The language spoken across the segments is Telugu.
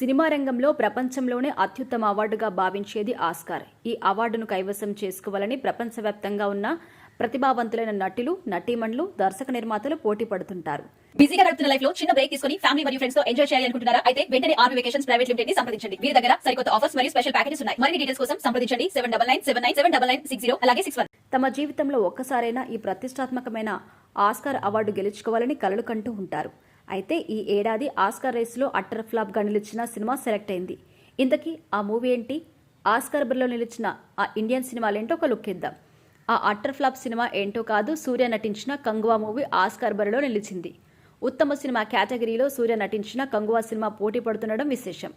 సినిమా రంగంలో ప్రపంచంలోనే అత్యుత్తమ అవార్డుగా భావించేది ఆస్కార్. ఈ అవార్డును కైవసం చేసుకోవాలని ప్రపంచవ్యాప్తంగా ఉన్న ప్రతిభావంతులైన నటులు నటీమణులు దర్శక నిర్మాతలు పోటీ పడుతుంటారు. బిజీగా గడుపుతున్న లైఫ్లో చిన్న బ్రేక్ తీసుకుని ఫ్యామిలీ మరియు ఫ్రెండ్స్తో ఎంజాయ్ చేయాలి అనుకుంటున్నారా? అయితే వెంటనే ఆర్మీ వెకేషన్స్ ప్రైవేట్ లిమిటెడ్ని సంప్రదించండి. వీరి దగ్గర సరికొత్త ఆఫర్స్ మరియు స్పెషల్ ప్యాకేజెస్ ఉన్నాయి. మరిన్ని డీటెయిల్స్ కోసం సంప్రదించండి. Seven double nine seven nine seven double nine six zero అలాగే సిక్స్ వన్. తమ జీవితంలో ఒక్కసారైనా ఈ ప్రతిష్టాత్మకమైన ఆస్కార్ అవార్డు గెలుచుకోవాలని కలలు కంటూ ఉంటారు. అయితే ఈ ఏడాది ఆస్కార్ రేసులో అట్టర్ ఫ్లాప్గా నిలిచిన సినిమా సెలెక్ట్ అయింది. ఇంతకీ ఆ మూవీ ఏంటి? ఆస్కార్ బర్లో నిలిచిన ఆ ఇండియన్ సినిమాలేంటో ఒక లుక్ ఇద్దాం. ఆ అట్టర్ ఫ్లాప్ సినిమా ఏంటో కాదు సూర్య నటించిన కంగువా మూవీ ఆస్కార్ బరిలో నిలిచింది. ఉత్తమ సినిమా కేటగిరీలో సూర్య నటించిన కంగువా సినిమా పోటీ పడుతుండడం విశేషం.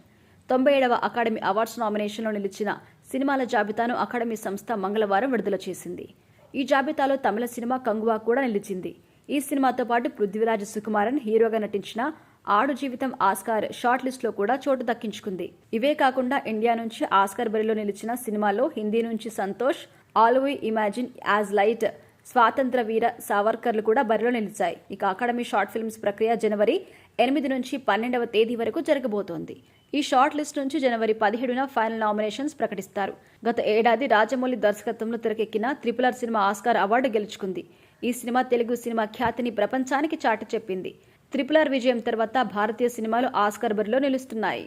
తొంభై ఏడవ అకాడమీ అవార్డ్స్ నామినేషన్లో నిలిచిన సినిమాల జాబితాను అకాడమీ సంస్థ మంగళవారం విడుదల చేసింది. ఈ జాబితాలో తమిళ సినిమా కంగువా కూడా నిలిచింది. ఈ సినిమాతో పాటు పృథ్వీరాజ్ సుకుమారన్ హీరోగా నటించిన ఆడు జీవితం ఆస్కార్ షార్ట్ లిస్ట్లో కూడా చోటు దక్కించుకుంది. ఇవే కాకుండా ఇండియా నుంచి ఆస్కార్ బరిలో నిలిచిన సినిమాల్లో హిందీ నుంచి Santosh all we imagine as light Swatantra Veer సావర్కర్లు కూడా బరిలో నిలిచాయి. ఇక అకాడమీ షార్ట్ ఫిల్మ్స్ ప్రక్రియ జనవరి ఎనిమిది నుంచి పన్నెండవ తేదీ వరకు జరగబోతోంది. ఈ షార్ట్ లిస్ట్ నుంచి జనవరి పదిహేడున ఫైనల్ నామినేషన్స్ ప్రకటిస్తారు. గత ఏడాది రాజమౌళి దర్శకత్వంలో తెరకెక్కిన త్రిపులర్ సినిమా ఆస్కార్ అవార్డు గెలుచుకుంది. ఈ సినిమా తెలుగు సినిమా ఖ్యాతిని ప్రపంచానికి చాటి చెప్పింది. త్రిపుల్ విజయం తర్వాత భారతీయ సినిమాలు ఆస్కర్ బరిలో నిలుస్తున్నాయి.